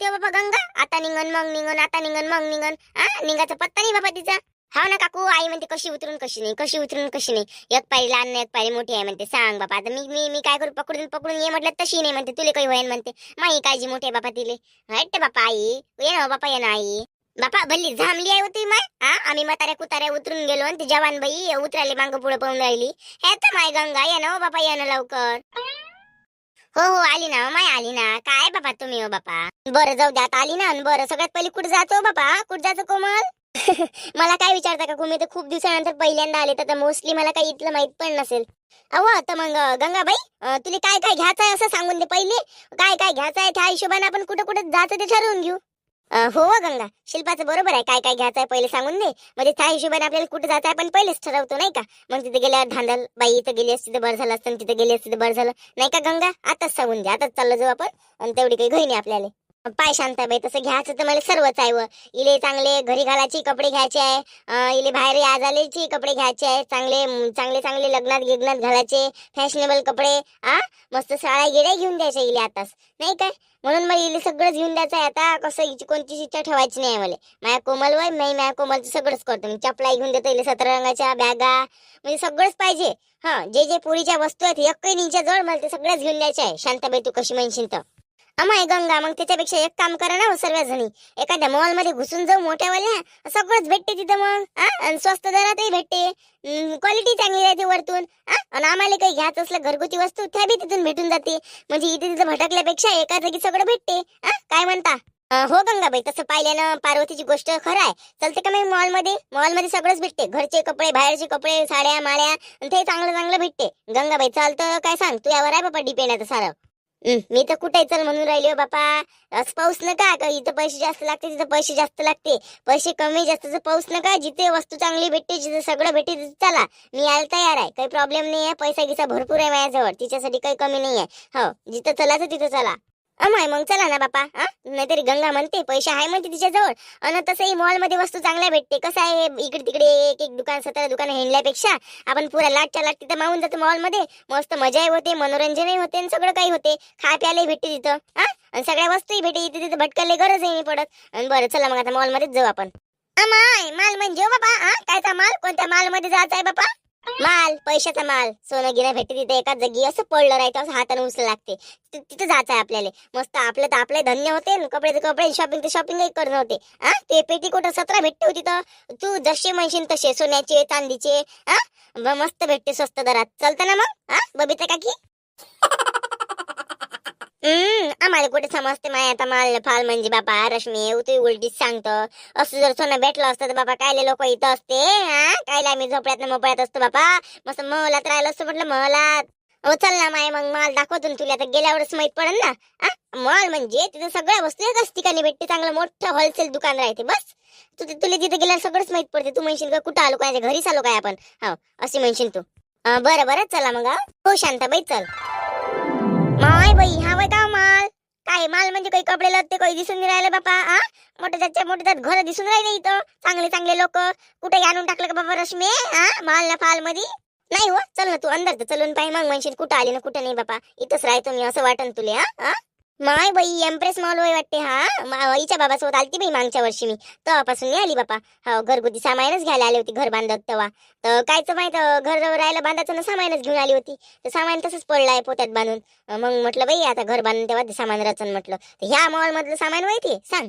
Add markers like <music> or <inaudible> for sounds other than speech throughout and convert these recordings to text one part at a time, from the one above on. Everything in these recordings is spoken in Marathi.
बोलते बाबा गंगा. आता निघन मग निघन आता निघन मग निघन हा निघाचा पत्ता नाही बाबा तिचा. हा ना काकू आई म्हणते कशी उतरून कशी नाही कशी उतरून कशी नाही. एक पायरी लहान एक पायरी मोठी आहे म्हणते. सांग बाबा आता मी मी मी काय करू? पकडून पकडून ये म्हटलं तशी नाही म्हणते. तुला काही होईन म्हणते. माई काळजी मोठी आहे बापा तिले. हट बापा आई. ये ना हो बापा ये ना आई. बापा भल्ली झामली आहे होती माय. हा आम्ही म्हाताऱ्या कुताऱ्या उतरून गेलो आणि ती जवान बाई उतरायला मांग पुढे पाहून राहिली. हे तर माय गंगा ये ना हो बापा ये ना लवकर. हो हो आली ना माय आली ना. काय बाबा तुम्ही हो बापा? बरं जाऊ द्या आता आली ना. बरं सगळ्यात पहिले कुठं जातो हो बापा? कुठं जातो कोमल? <laughs> मला काय विचारता का कुमी तर खूप दिवसानंतर पहिल्यांदा आले तर मोस्टली मला काही इथलं माहीत पण नसेल. अहो तर मग गंगाबाई तुला काय काय घ्यायचं आहे असं सांगून दे पहिले. काय काय घ्यायचं आहे त्या हिशोबाने आपण कुठं कुठं जायचं ते ठरवून घेऊ. हो हो गंगा. शिल्पाचं बरोबर आहे. काय काय घ्यायचं आहे पहिले सांगून दे. म्हणजे त्या हिशोबाने आपल्याला कुठं जायचं आहे आपण पहिलेच ठरवतो नाही का? मग तिथे गेल्यावर धांदल बाई इथं गेली असती तर बरं झालं असतं तिथे गेली असती तर बरं झालं. नाही का गंगा? आताच सांगून दे. आताच चाललं जाऊ आपण. आणि तेवढी काही घेईन नाही आपल्याला. पाय शांताबाई तसं घ्यायचं तर मला सर्वच आहे व. इले चांगले घरी घालायचे कपडे घ्यायचे आहे. इले बाहेर आज कपडे घ्यायचे आहे. चांगले चांगले चांगले लग्नात गिग्नात घालायचे. फॅशनेबल कपडे. आ? मस्त साड्या गिड्या घेऊन द्यायच्या इले आताच. नाही काय म्हणून मग इले सगळंच घेऊन द्यायचं आहे आता. कसं हिची कोणतीच इच्छा ठेवायची नाही मला. माया कोमल वय मी माया कोमलचं सगळंच करतो. मी चपला घेऊन देतो इले सतरा रंगाच्या बॅगा. म्हणजे सगळंच पाहिजे. हा जे जे पुरीच्या वस्तू आहेत एकही निच्या जवळ मला ते सगळंच घेऊन द्यायचं आहे. शांताबाई तू कशी म्हणशील तर. अमाय गंगा मग त्याच्यापेक्षा एक काम करा ना हो सर्व जणी एखाद्या मॉलमध्ये घुसून जाऊ मोठ्यावाल्या सगळंच भेटते तिथं मग आणि स्वस्त दरातही भेटते. क्वालिटी चांगली राहते वरतून आणि आम्हाला काही घ्यायचं असलं घरगुती वस्तू त्या बी तिथून भेटून जाते. म्हणजे इथे तिथं भटकल्यापेक्षा एका जागी सगळं भेटते हा? काय म्हणता? हो गंगाबाई तसं पाहिल्यानं पार्वतीची गोष्ट खरं आहे. चलते का मग मॉलमध्ये? मॉलमध्ये मॉलमध्ये सगळंच भेटते. घरचे कपडे बाहेरचे कपडे साड्या माड्या आणि ते चांगलं चांगलं भेटते. गंगाबाई चालतं काय सांग? तू यावर आहे बाबा डिपेंड आहे सारं. मी तर कुठे चल म्हणून राहिली हो बापा. असं पाऊस नका का? इथं पैसे जास्त लागते तिथं पैसे जास्त लागते. पैसे कमी जास्त पाऊस नका. जिथे वस्तू चांगली भेटते जिथे सगळं भेटते तिथे चला. मी यायला तयार आहे. काही प्रॉब्लेम नाही आहे पैसा गिसा भरपूर आहे माझ्याजवळ. तिच्यासाठी काही कमी नाही आहे हो जिथं चलायचं तिथं चला. अमाय मग चला ना बापा हा? नाहीतरी गंगा म्हणते पैसे आहे म्हणते तिच्याजवळ आणि तसंही मॉलमध्ये वस्तू चांगल्या भेटते. कसं आहे इकडे तिकडे एक एक दुकान सतरा दुकान हिंडल्यापेक्षा आपण पुरा लाटच्या लाट तिथं मावून जातो मॉलमध्ये मस्त मजाही होते मनोरंजनही होते आणि सगळं काही होते. खाय प्यायलाही भेटते तिथं हा? आणि सगळ्या वस्तूही भेटते इथे तिथे भटकायला गरजही नाही पडत. आणि बरं चला मग आता मॉल मध्येच जाऊ आपण. अमाय माल म्हणजे हो बाबा हा? कायचा माल? कोणत्या माल मध्ये जायचा आहे बापा? माल पैशाचा माल. सोनं गिनं भेटते तिथे एका जागी. असं पडलं राहतं असं हाताने उचल लागते. तिथं जायचं आहे आपल्याला. मस्त आपलं तर आपले धन्य होते. कपडे तर कपडे शॉपिंग तर शॉपिंग करणं होते. हा ते पेटी कुठं सतरा भेटते होती तर तू जसे म्हणशील तसे. सोन्याचे चांदीचे हा मस्त भेटते स्वस्त दरात. चालतं ना मग? हा बबिता काकी? हम्म <laughs> आम्हाला कुठे समजते माय आता माल फाल म्हणजे बापा रश्मी तू उलटीच सांगतो. असं जर सोनं भेटलं असतं तर बापा कायले लोक इथं असते हा? कायले आम्ही झोपड्यात मोपळ्यात असतो बापा? मस्त महलात राहिलं असतं म्हटलं महलात. हो चल ना माय मग माल दाखवतो ना तुला आता गेल्यावरच माहीत पडेल ना हा? मॉल म्हणजे तिथे सगळ्या वस्तू एकाच ठिकाणी भेटते चांगलं मोठं होलसेल दुकान राहते बस. तू तुला तिथे गेल्यावर सगळंच माहीत पडते तू म्हणशील का कुठं आलो काय घरीच आलो काय आपण? हो असे म्हणशील तू. बरं बरं चला मग हो? हो शांताबाई चल. माय बाई हा? काय माल म्हणजे काही कपडे लत्ते काही दिसून नाही राहिले बापा हा मोठे जातच्या मोठे त्यात घर दिसून राहिले इथं. चांगले चांगले लोक. कुठे आणून टाकलं का बाबा रश्मी हा माल ना फाल मध्ये नाही हो चल ना तू अंदर तर चलून पाहि मग म्हणशील कुठं आली ना कुठं नाही बापा. इथंच राहतो मी असं वाटन तुले हा हा? माय बाई एम्प्रेस मॉल वय वाटते हा? आईच्या बाबासोबत आलती बाई मागच्या वर्षी मी. तेव्हापासून नाही आली बापा. हो घरगुती सामानच घ्यायला आली होती घर बांधत तेव्हा. तर कायचं माहीत घर राहायला बांधायचं ना सामानच घेऊन आली होती. तर सामान तसंच पडलं आहे पोत्यात बांधून. मग म्हटलं बाई आता घर बांधून तेव्हा ते सामान रचन म्हटलं. तर ह्या मॉल मधलं सामान माहिती सांग.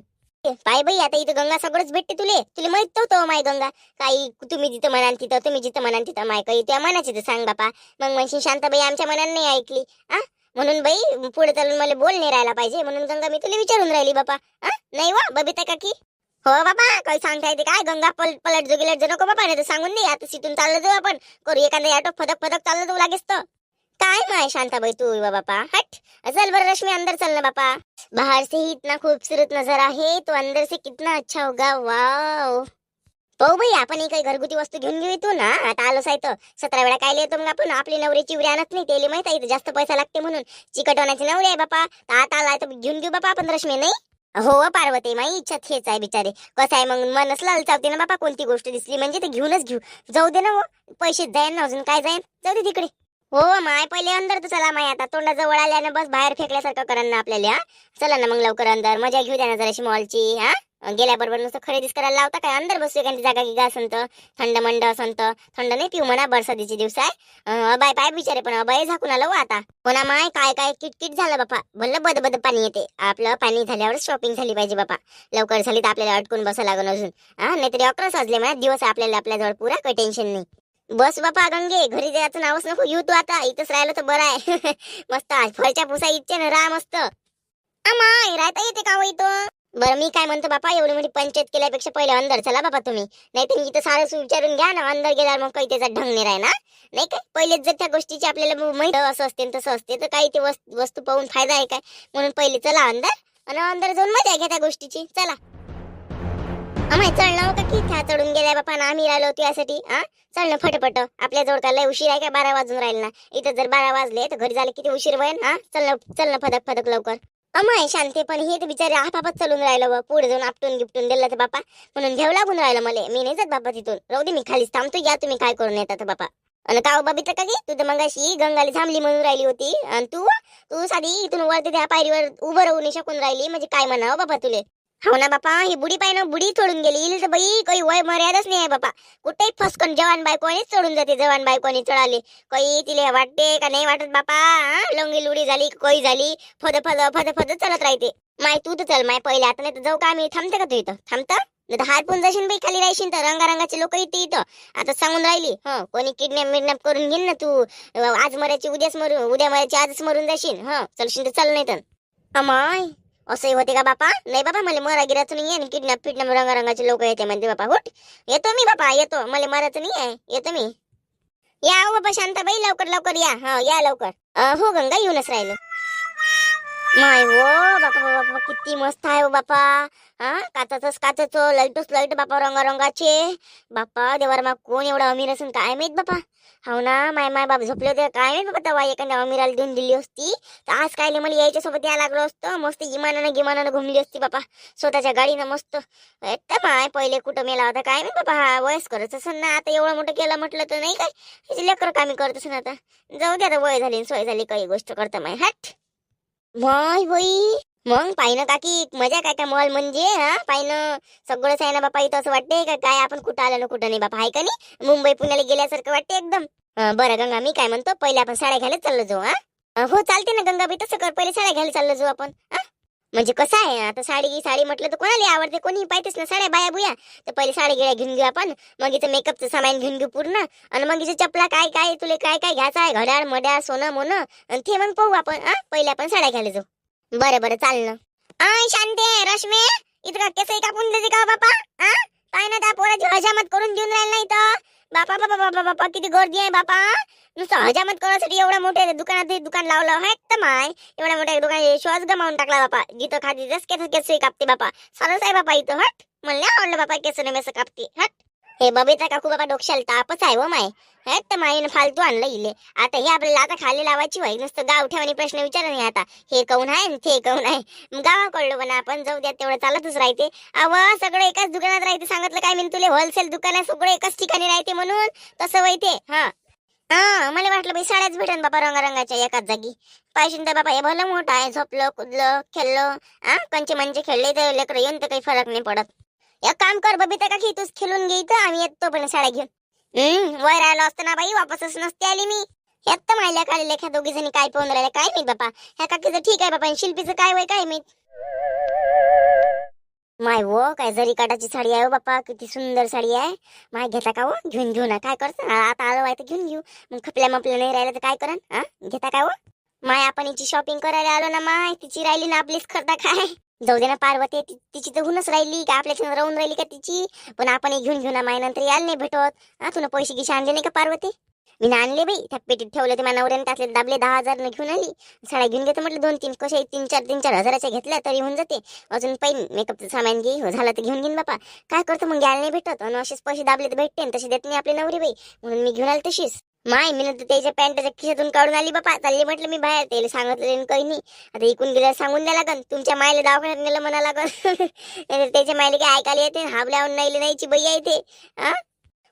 पाय बाई आता इथं गंगा सगळंच भेटते तुले. तुला माहीत नव्हतं हो माय गंगा. काही तुम्ही जिथं म्हणाल तिथं तुम्ही जिथं म्हणाल तिथं माय काही त्या मनाची तर सांग बापा. मग म्हणशील शांताबाई आमच्या मनाने नाही ऐकली. आ? म्हणून बाई पुढे चालून मला बोल नाही राहायला पाहिजे. म्हणून गंगा मी तुला विचारून राहिली बापा. हा? नाही वा बबिता काकी. हो बाबा काही सांगता येते काय? गंगा पल पलट जो गेलट जो नको बाबा नाही तर सांगून नाही आता सिटून चाललं जाऊ आपण. करू एखादा ऑटो फदक फदक चाललं जाऊ लागेस तर. काय माय शांताबाई तू बा बापा? हट. चल बरं रश्मी अंदर चल ना बापा. बाहर से ही इतना खूबसूरत नजर आहे. तो अंदर से कितना अच्छा होगा. वाव. पाहू बाई आपण काही घरगुती वस्तू घेऊन घेऊ इथून ना आता आलोच आहे तर. सतरा वेळा काय येतो मग आपण? आपली नवरी चिवरी आणत नाही त्याला माहीत आहे जास्त पैसा लागते म्हणून. चिकट होण्याची नवरी आहे बापा. तर आता आला तर घेऊन घेऊ बापा आपण रश्मी नाही? हो पार्वती माई इच्छा हेच आहे बिचारे. कसं आहे मग? मनच लालचावते ना बापा कोणती गोष्ट दिसली म्हणजे ते घेऊनच घेऊ. जाऊ दे ना हो पैसे जाईन ना अजून काय जाईन? जाऊ दे तिकडे. हो माय पहिले अंदर तर चला माय आता. तोंडाजवळ आल्यानं बस बाहेर फेकल्यासारखं करा ना आपल्याला हा? चला ना मग लवकर अंदर. मजा घेऊ द्या ना जराशी मॉलची हा? गेल्याबरोबर नुसतं खरेदीच करायला लावता काय? अंदर बसू एखादी जागा की असंत थंड मंड असंत थंड नाही पिऊ म्हणा बरसातीचे दिवस आहे. अबाय पाय बिचारे पण अबाय झाकून आलो हो आता. कोणा माय काय काय किटकिट झालं बापा. बोललं बद बद पाणी येते. आपलं पाणी झाल्यावर शॉपिंग झाली पाहिजे बापा. लवकर झाली तर आपल्याला अटकून बसा लागून अजून. हा नाहीतरी अकरा साजले म्हणा दिवस आपल्याला आपल्याजवळ पुरा काही टेन्शन नाही. बस बापा गंगे घरी जायचं नावच नको येऊ तू आता. इथंच राहिलं तर बरं आहे. <laughs> मस्त फळच्या पुसा इच्छे ना राह मस्त. अमाय राहता येते का हो इथं? बरं मी काय म्हणतो बापा एवढी मोठी पंचायत केल्यापेक्षा पहिले अंदर चला बापा तुम्ही. नाही तर इथं सारं विचारून घ्या ना अंदर गेल्यावर मग काही त्याचा ढंग नाही राहणार नाही काय पहिलेच जर त्या गोष्टीची आपल्याला माहीत असं असते तसं असते तर काही ते वस्तू वस्तू पाहून फायदा आहे काय? म्हणून पहिले चला अंदर आणि अंदर जाऊन मजा घ्या त्या गोष्टीची चला. अमाय चढणं होतं की त्या चढून गेल्या बापा ना आम्ही राहिलो होतो यासाठी हा चल ना फटफट आपल्या जवळ काय लय उशीर आहे का? बारा वाजून राहील ना. इथं जर बारा वाजले तर घरी झाले किती उशीर होईल हा चल ना फदक फदक लवकर. अमाय शांती पण हे तर बिचारे आपापच चालून राहिलं व पुढे जाऊन आपटून गिपटून दिलं तर बापा. म्हणून घ्यावं लागून राहिलं मला. मी नाही जात बापा तिथून. राहू दे मी खालीच थांबतो. या तुम्ही काय करून येतात बापा. आणि का हो बाबी तर कधी तू तर मगाशी गंगाली थांबली म्हणून राहिली होती. आणि तू तू साधी इथून वरती त्या पायरीवर उभं राहू नाही शकून राहिली. म्हणजे काय म्हणावं बाबा तुले? हो ना बापा ही बुडी पाय ना बुडी सोडून गेली. तर बाई काही वय मर्यादाच नाही आहे बापा. कुठेही फसकन जवान बायकोनीच चढून जाते. जवान बायकोनी चढाले. काही तिले वाटते का नाही वाटत बापा हा? लंगी लुडी झाली कोई झाली. फद फद फद फद चलत राहते. माय तू तर चल माय पहिले. आता नाही तर जाऊ का मी थांबते का तू इथं? थांबतं? नाही तर जाशील बाई खाली राहशील तर रंगारंगाचे लोक इथे इथं. आता सांगून राहिली ह कोणी किडनॅप मिडनॅप करून घेईन ना तू? आज मरायची उद्याच मरू उद्या मरायची आजच मरून जाशील ह चलशील तर चल नाही तर. अमाय. असंही होते का बापा? नाही बापा मला मरा गिरायचं नाही आहे किडनॅप फिडनॅप रंगारंगाचे लोक येते म्हणते बापा होट. येतो मी बापा येतो. मला मरायचं नाही आहे येतो मी. या हो बाबा शांताबाई लवकर लवकर या. हा या लवकर. हो गंगा येऊनच राहिलो. माय हो बापा बापा किती मस्त आहे हो बापा. हा काचाच काचाच लाईटच लाइट बापा रंगारंगाचे. बापा देवार मग कोण एवढा अमीर असून काय माहीत बापा? हो ना माय माय बाप झोपले होते काय माहीत बापा तेव्हा एखाद्या अमीराला देऊन दिली असती. तर आज काय मला यायच्या सोबत यायला लागलो असतं मस्त इमानानं गिमानानं घुमली असती बापा. स्वतःच्या गाडीनं मस्त. एकटा माय पहिले कुठं मेला होता काय माहीत बापा हा वयस करत असं ना आता एवढं मोठं केलं म्हटलं तर नाही काय? ह्याची लेकर कामी करत असं आता. जाऊ दे आता वय झाली सोय झाली काही गोष्ट करता माय. हट. माय होई मग पाहिनं काकी मजा काय का मॉल म्हणजे हा? पाहिनं सगळंच आहे ना बापा इथं असं वाटतंय का काय? आपण कुठं आलं ना कुठं नाही बापा आहे का नाही? मुंबई पुण्याला गेल्यासारखं वाटते एकदम. अं, बरं गंगा मी काय म्हणतो पहिले आपण साड्या घ्यायला चाललो जाऊ हा? अं, हो चालते ना गंगाबाई तसं कर पहिले साड्या घ्यायला चाललो जाऊ आपण हा? म्हणजे कसं आहे आता साडी साडी म्हटलं तर कोणाला आवडते कोणी पाहिजेच ना साड्या बाया बुया. तर पहिले साडी गिळ्या घेऊन घेऊ आपण मग इथं मेकअपचं सामान घेऊन घेऊ पूर्ण आणि मग इथे चपला काय काय तुले काय काय घ्यायचं आहे घड्याळ मड्याळ सोनं मोनं आणि ते मग पाहू आपण हा? पहिले आपण साड्या घ्यायला जाऊ. बरं बरं चाललं आय शांते रश्मी इथं का केसही कापून देते का बापा? हा? काय ना त्या पोराची हजामत करून देऊन राहिला नाही तर बापा बापा बापा बापा किती गर्दी आहे बापा. नुसतं हजामत करण्यासाठी एवढ्या मोठ्या दुकानात दुकान लावलं आहे. तर माय एवढ्या मोठ्या दुकान श्वास गमावून टाकला बापा. जिथं खाती केस केस कापते बापा. सारंच आहे बापा इथं हट. मला नाही आवडलं बापा केस मेस कापते. हट. हे बबीचा काकू बाबा डोक्याला तापच आहे व माय. तर माईन फालतू आणलं इले. आता हे आपल्याला आता खाली लावायची व्हाय नुसतं गाव ठेवानी प्रश्न विचार नाही आता. हे काऊन आहे ते कौन आहे? कळलो पण आपण जाऊ द्या तेवढं चालतच राहते. अव सगळं एकाच दुकानात राहते. सांगितलं काय मी तुले होलसेल दुकान आहे सगळं एकाच ठिकाणी राहते म्हणून? तसं वैते हा. हा मला वाटलं बाई साड्याच भेटन बाबा रंगारंगाच्या एकाच जागी. पाहिजे तर बाबा हे भलं मोठं आहे. झोपलं कुदलं खेळलं हा? कंचे मंचे म्हणजे खेळले तर लेकरं येऊन तर काही फरक नाही पडत. एक काम कर बबिता का की तूच खेळून घे इथं? आम्ही येतो पण साड्या घेऊन. हम्म वर राहिलो असतो ना बाई वापसच नसते आली मी. येत माहिल्या काढले ह्या दोघी जणी काय पाहून राहिले काय माहीत बापा? ह्या काकीचं ठीक आहे बापा आणि शिल्पीचं काय वय काय माहीत? माय वो काय जरी काटाची साडी आहे हो बापा किती सुंदर साडी आहे. माय घेता का हो? घेऊन घेऊ ना काय करत? आता आलो आहे तर घेऊन घेऊ. मग खपल्या मपल्या नाही राहिलं तर काय करण? हा घेता काय हो? माय आपण हिची शॉपिंग करायला आलो ना माय तिची राहिली ना आपलीच करता काय? जाऊ दे ना पार्वती ति- तिची तर होऊनच राहिली का आपल्या राहून राहिली का तिची? पण आपण हे घेऊन घेऊ ना माय नंतर यायला नाही भेटत. हा तुला पैसे गिसे आणले नाही का पार्वती? मी ना आणले बाई त्या पेटीत ठेवले ते माझ्या नवऱ्याने त्यातले दाबले दहा हजार घेऊन आली. साड्या घेऊन घेतो म्हटलं दोन तीन कसे तीन चार तीन चार हजाराच्या घेतल्या तरी होऊन जाते. अजून पाहिजे मेकअपचं सामान घे हो झालं तर घेऊन घेईन बापा. काय करतो मग घ्यायला नाही भेटत. आणि असेच पैसे दाबले तर भेटते आणि तसे देत नाही आपली नवरी बाई. म्हणून मी घेऊन आले तशीच. माय मी नंतर त्याच्या पॅन्टच्या खिशातून काढून आली बापा. चालली म्हटलं मी बाहेर. त्याला सांगितलं काही नाही. आता इकून गेल्यावर सांगून द्या लागन. तुमच्या मायला दवाखान्यात नेलं म्हणा लागन. <laughs> त्याच्या मायला काय ऐकायला येते. हाबल्यावर नाही नाहीची बाई आहे ते. हा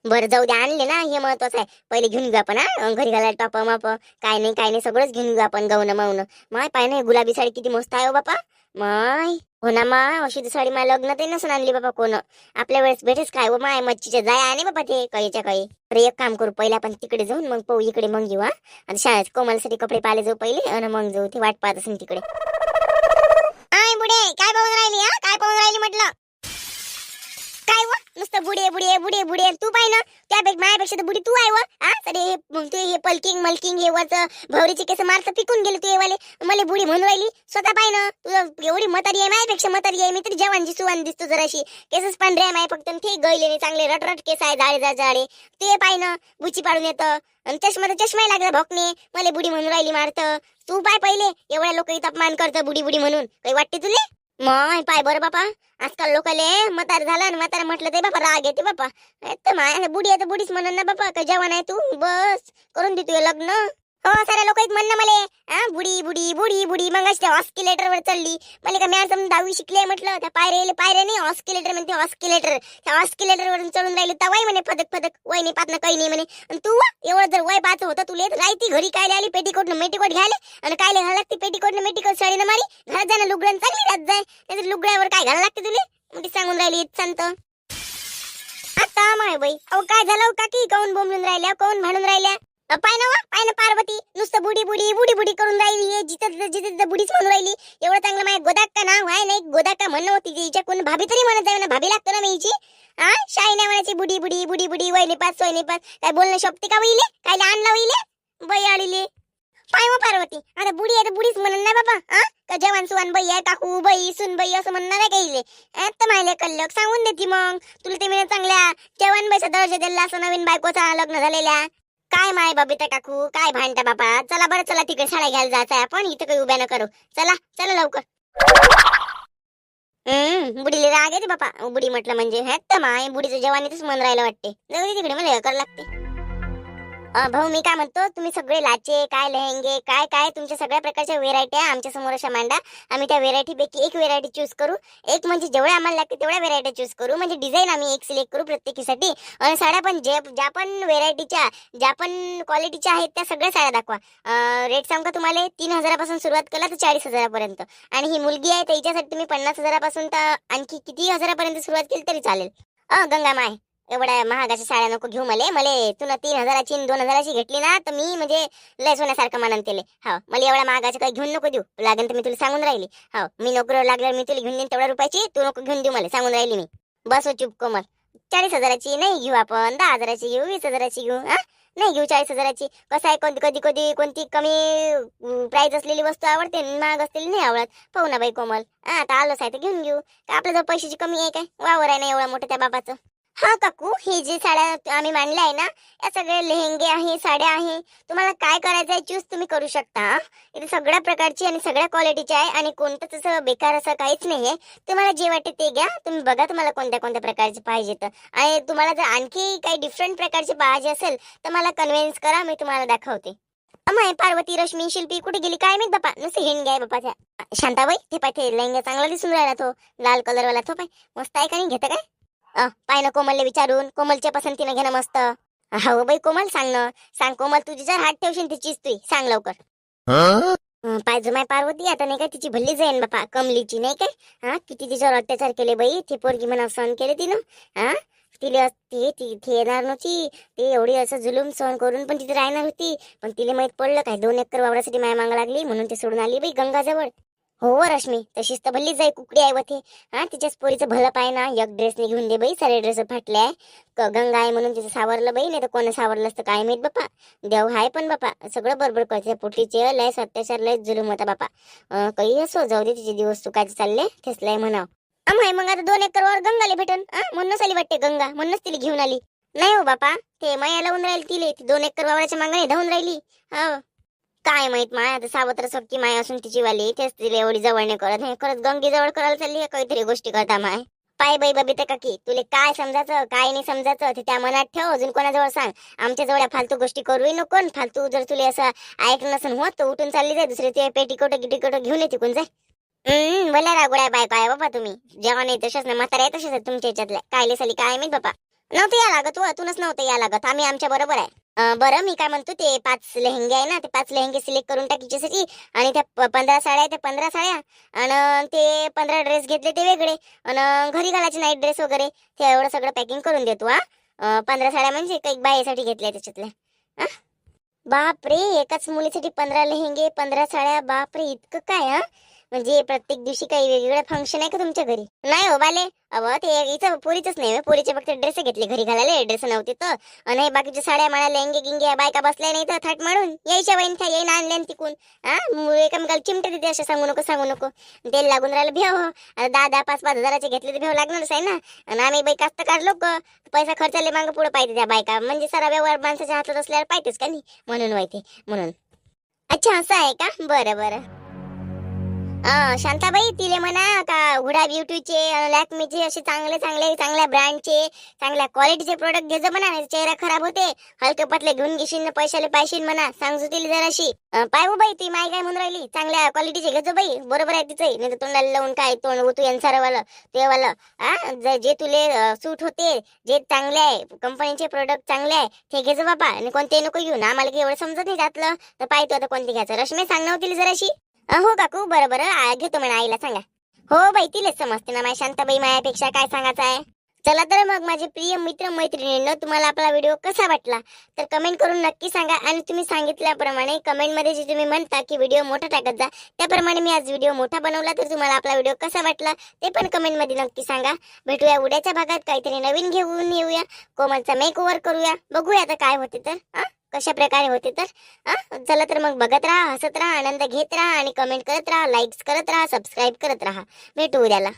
बरं जाऊ दे आणले ना हे महत्वाचं आहे. पहिले घेऊन घेऊ आपण हा? घरी घालायला टॉप माप काय नाही काय नाही सगळंच घेऊन घेऊ आपण गाऊन माऊन माय पाय नाही गुलाबी साडी किती मस्त आहे हो बापा. माय हो ना माय अशी ती साडी माझ्या लग्नात नसून आणली बाबा कोण. आपल्या वेळेस भेटेच काय व माय मच्छीच्या जाय आणि बाबा ते कळीच्या काही तर एक काम करू पहिले आपण तिकडे जाऊन मग पाहू इकडे मग घेऊ हा? आणि शाळेत कोमलसाठी कपडे पाहिले जाऊ पहिले आणि मग जाऊ ते वाट पाहत असेल तिकडे. आय बुडे काय पाहून राहिली हा? काय पाहून राहिली म्हटलं? काय व? नुसतं बुडे बुडे बुडे बुडे. तू पाय ना त्यापेक्षा माझ्यापेक्षा तर बुडी तू आहे व. हा सरे मग ते हे पलकिंग मलकिंग हे वरच भवरीचे केस मारत पिकून गेले तू वाले. मला बुडी म्हणून राहिली. स्वतः पाय ना तुझं एवढी म्हातारी आहे माझ्यापेक्षा म्हातारी आहे. मी तरी जवानची सुवान दिसतो जराशी. केसच पांढरे आहे माय फक्त. ते गळले नाही चांगले रटरट केस आहे जाळे जाळे जाडे ते पाय ना बुची पाडून येतं. आणि चष्मा तर चष्मा लागला भोकने. मला बुडी म्हणून राहिली मारत. तू पाय पहिले एवढ्या लोक अपमान करतं बुडी बुडी म्हणून. काही वाटते तुले? मग पाय बरं बापा. आजकाल लोकाले म्हातार झाला आणि म्हातार म्हटलं ते बापा राग येते बापा. तर माया बुडी आहे तर बुडीच म्हणून ना बापा का जेवण आहे तू? बस करून देतोय लग्न. हो सारे लोक आहेत म्हणणं मला. हा बुडी बुडी बुडी बुडी मग त्या ऑस्किलेटर वर चढली मला का मी समजा दहावी शिकले म्हटलं. त्या पायरे पायरे नाही. ऑस्किलेटर म्हणते ऑस्किलेटर त्या ऑस्किलेटर वरून चढून राहिले तवाई म्हणे फदक फदक. वय नाही पाहत ना काही नाही म्हणे. तू एवढं जर वय पाहत होतं तुले तर राहती घरी काय आली पेटीकोट मेटीकोट घ्यायला. आणि काय घालायला लागते पेटीकोट मेटीकोट साडीनं मारी. घरात जाणं लुगडं चांगली राहत जाय. त्याच्या लुगड्यावर काय घालायला लागते तुले? मग ती सांगून राहिली संत आता माय बाई अहो काय झालं काकी? काऊन बोंबलून राहिल्या? काऊन म्हणून राहिल्या? पाय ना वा, पाय ना पार्वती. नुसतं बुडी बुडी बुडी बुडी करून राहिली हे जिथं तिथं जिथं तिथं बुडीच म्हणून राहिली. एवढं चांगलं माझ्या गोदाक्का नाव आहे नाही गोदाक्का म्हणणं होती तिच्या कोण भाभी तरी म्हणत जाय ना भाभी लागतो ना मी हिची हा शाही म्हणायची बुडी बुडी बुडी बुडी वैली पाच सोयली पाच. काय बोलणं शोभते का वहिले काय आणला वहिले बाई आळीले पाय व पार्वती. आता बुडी आहे तर बुडीच म्हणून ना बाबा. हा का जवान सुवान बाई आहे काकू बाई सुन बाई असं म्हणणार आहे का इले? आता माहिले कल्लक सांगून देती मग. तुला ते मी चांगल्या जवान बाईचा दर्जा दिला असं नवीन बायकोचा लग्न झालेल्या. काय माय बबिता काकू? काय भांडता बापा? चला बरं चला तिकडे शाळा घ्यायला जायचं आहे आपण. इथं काही उभ्या न करू. चला चला लवकर. हम्म बुडीले राग येते बापा. बुडी म्हटलं म्हणजे हे तर माय बुडीचं जवानीतच मन राहिलं वाटते. जाऊ दे तिकडे मला कर लागते. भाऊ मी काय म्हणतो तुम्ही सगळे लाचे काय लेहंगे काय काय तुमच्या सगळ्या प्रकारच्या व्हेरायटी आहे आमच्यासमोर अशा मांडा. आम्ही त्या व्हेरायटीपैकी एक व्हेरायटी चूज करू. एक म्हणजे जेवढ्या आम्हाला लागते तेवढ्या व्हेरायटी चूज करू. म्हणजे डिझाईन आम्ही एक सिलेक्ट करू प्रत्येकीसाठी. आणि साड्या पण जे ज्या पण व्हेरायटीच्या ज्या पण क्वालिटीच्या आहेत त्या सगळ्या साड्या दाखवा. रेट सांग का तुम्हाला? तीन हजारापासून सुरुवात केला तर चाळीस हजारापर्यंत. आणि ही मुलगी आहे त्याच्यासाठी तुम्ही पन्नास हजारापासून तर आणखी किती हजारापर्यंत सुरुवात केली तरी चालेल. अ गंगा माय एवढ्या महागाच्या साड्या नको घेऊ मले. मले तुला तीन हजाराची आणि दोन हजाराची घेतली ना तर मी म्हणजे लय सोन्यासारखं मानन तेले. हो मला एवढ्या महागाचं काही घेऊन नको देऊ. लागेल तर मी तुला सांगून राहिली. हो मी नोकरीवर लागल्यावर मी तुला घेऊन देईन तेवढ्या रुपयाची तू नको घेऊन देऊ मला. सांगून राहिली मी. बस हो चुप कोमल. चाळीस हजाराची नाही घेऊ आपण दहा हजाराची घेऊ वीस हजाराची घेऊ हा नाही घेऊ चाळीस हजाराची. कसं आहे कोणती कधी कधी कोणती कमी प्राईज असलेली वस्तू आवडते महाग असलेली नाही आवडत. पाहू ना बाई कोमल. आता आलोच आहे तर घेऊन घेऊ. का आपल्याजवळ पैशाची कमी आहे काय? वावर आहे ना एवढा मोठं त्या बाबाचं हा काकू. हे जे साड्या आम्ही मांडल्या आहे ना या सगळे लेहंगे आहे साड्या आहे. तुम्हाला काय करायचं आहे चूज तुम्ही करू शकता इथे सगळ्या प्रकारची आणि सगळ्या क्वालिटीची आहे आणि कोणतंच असं बेकार असं काहीच नाही आहे तुम्हाला जे वाटते ते घ्या. तुम्ही बघा तुम्हाला कोणत्या कोणत्या प्रकारचे पाहिजे तर. आणि तुम्हाला जर आणखी काही डिफरंट प्रकारचे पाहिजे असेल तर मला कन्व्हिन्स करा मी तुम्हाला दाखवते. अमाय पार्वती रश्मी शिल्पी कुठे गेली? काय माहीत बापा? नुसतं हिंड घ्याय बापा त्या शांताबाई ते पाय ते लेहंगा चांगला दिसून राहिला तो. लाल कलरवाला तो पाय. मस्त आहे का नाही? घेतं काय? पाय ना कोमलले विचारून कोमलच्या पसंतीनं घेणं मस्त. हो बाई कोमल सांग ना. सांग कोमल तुझी जर हात ठेवशील तिचीच तुई. सांग लवकर. अं, पाहिजे माय पार्वती आता नाही काय तिची भल्ली जाईन बापा कमलीची नाही काय? हा किती तिच्यावर अत्याचार केले बाई ती पोरगी म्हणा सहन केले तिनं. हा तिला ती ती ती येणार नव्हती. ती एवढी असं जुलूम सहन करून पण तिथे राहणार होती. पण तिला माहीत पडलं काय दोन एकर वावरासाठी माया माग लागली म्हणून ते सोडून आली बाई गंगाजवळ. हो, हो रश्मी. तशीच तर भल्लीच आहे कुकडी आहे व हा तिच्याच पोरीचं भलं पाय ना. एक ड्रेसने घेऊन दे बाई सारे ड्रेस फाटले आहे. गंगा आहे म्हणून तिचं सावरलं बाई नाही तर कोण सावरलं असतं काय माहीत बापा. देव हाय पण बापा. सगळं बरोबर करते पोटीचे लय अत्याचार लय जुलूम होता बापा. काही असो जाऊ दे तिचे दिवस चुकायचे चालले? तेच म्हणाव. अमाय मग आता दोन एकर वर गंगाले भेटन. हा म्हणूनच आली वाटते गंगा. म्हणूनच तिला घेऊन आली. नाही हो बापा. ते माया लावून राहिली तिले. ती दोन एकर वावराच्या मागणी धावून राहिली. हो. काय माहीत माय आता सावत्र सक्की माय असून तिची वाली तेच तिला एवढी जवळ नाही करत हे खरंच गंगी जवळ करायला चालली आहे काहीतरी गोष्टी करता माय. पाय बाई बबिता काकी तुले काय समजायचं काय नाही समजायचं ते त्या मनात ठेव अजून कोणाजवळ सांग. आमच्या जवळ फालतू गोष्टी करूही नको फालतू जर तुले असं ऐकलं नसून होत तर उठून चालली जाय दुसरे ते पेटीकोट गिटीकोट घेऊन येते कोण जाय. हम्म बोला रागोड्या बाय पाय बाबा तुम्ही. जेव्हा नाही तशाच ना म्हाताऱ्या आहे तशाच तुमच्या याच्यातल्या. कायले साली काय माहीत बाबा नव्हतं या लागत हो अतूनच नव्हतं या लागत. आम्ही आमच्या बरोबर आहे. बरं मी काय म्हणतो ते पाच लेहंगे आहे ना ते पाच लेहंगे सिलेक्ट करून टाकीच्यासाठी आणि त्या प- पंधरा साड्या त्या पंधरा साड्या आणि ते पंधरा ड्रेस घेतले ते वेगळे आणि घरी घालायचे नाईट ड्रेस वगैरे ते एवढं सगळं पॅकिंग करून देतो हा. पंधरा साड्या म्हणजे काही बाईसाठी घेतल्या त्याच्यातल्या बापरे एकाच मुलीसाठी पंधरा लेहंगे पंधरा साड्या बापरे इतकं काय हा. म्हणजे प्रत्येक दिवशी काही वेगवेगळं फंक्शन आहे का तुमच्या घरी? नाही हो बाले. अव ते इथं पोरीचंच नाही पोरीचे फक्त ड्रेस घेतले. घरी घालायला ड्रेस नव्हते तर आणि बाकीच्या साड्या म्हणा लेंगे गिंगे बायका बसल्या नाही तर थाट मारून. यायच्या बाईन त्या येईन आणल्या तिकून. हा मग एकामेकाला चिमटे देते असं सांगू नको सांगू नको. तेल लागून राहिलं भेव आता दहा दहा पाच पाच हजाराचे घेतले तर भेव लागणारच आहे ना. आणि आम्ही बाई कास्तकार लोक. पैसा खर्चाले मागं पुढे पाहिजे त्या बायका. म्हणजे सारा व्यवहार माणसाच्या हातात असल्यावर पाहिजेच का नाही? म्हणून माहिती म्हणून. अच्छा असं आहे का? बरं बरं. शांताबाई तिले म्हणा का हुडा ब्युटीचे लॅकमीचे असे चांगले चांगले चांगल्या ब्रँडचे चांगल्या क्वालिटीचे प्रोडक्ट घ्यायचं म्हणा चेहरा खराब होते हलके पतले घेऊन घेशील पैशाले पाहिशील म्हणा सांगू तिला जराशी. पाहू पाय हो बाई ती माय काय म्हणून राहिली? चांगल्या क्वालिटीचे घेजो बाई बरोबर आहे तिचं नाही तर तोंडाला लावून काय तोंड ओतू यांसारवालं ते वालं हा जे तुले सूट होते जे चांगले आहे कंपनीचे प्रोडक्ट चांगले आहे ते घे बाबा आणि कोणते नको घेऊन आम्हाला काही एवढं समजत नाही त्यातलं. तर पाहतो आता कोणते घ्यायचं? रश्मी सांग ना हो तिला जराशी. हो काकू बरं बरं आ, घेतो म्हणा आईला सांगा. हो बाई तिलेच समजते ना माझ्या शांताबाई मायापेक्षा काय सांगायचं आहे चला तर मग माझे प्रिय मित्र मैत्रिणींनो तुम्हाला आपला व्हिडिओ कसा वाटला? तर कमेंट करून नक्की सांगा. आणि तुम्ही सांगितल्याप्रमाणे कमेंटमध्ये जे तुम्ही म्हणता की व्हिडिओ मोठा टाकत जा त्याप्रमाणे मी आज व्हिडिओ मोठा बनवला. तर तुम्हाला आपला व्हिडिओ कसा वाटला ते पण कमेंटमध्ये नक्की सांगा. भेटूया उद्याच्या भागात. काहीतरी नवीन घेऊन येऊया. कोमलचा मेक ओव्हर करूया. बघूया आता काय होते तर हा कशा प्रकारे होते तर? चला तर मग बघत राहा हसत राहा आनंद घेत राहा आणि कमेंट करत राहा लाईक्स करत राहा सबस्क्राईब करत राहा. भेटू उद्याला.